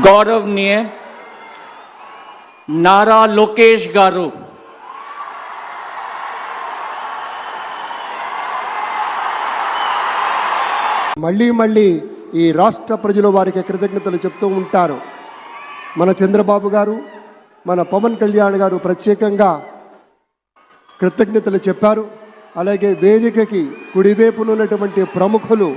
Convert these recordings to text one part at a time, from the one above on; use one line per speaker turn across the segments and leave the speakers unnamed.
గౌరవనీయ నారా లోకేష్ గారు
మళ్ళీ మళ్ళీ ఈ రాష్ట్ర ప్రజలు వారికి కృతజ్ఞతలు చెప్తూ ఉంటారు. మన చంద్రబాబు గారు మన పవన్ కళ్యాణ్ గారు ప్రత్యేకంగా కృతజ్ఞతలు చెప్పారు. అలాగే వేదికకి కుడివైపున ఉన్నటువంటి ప్రముఖులు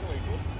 Michael Equal.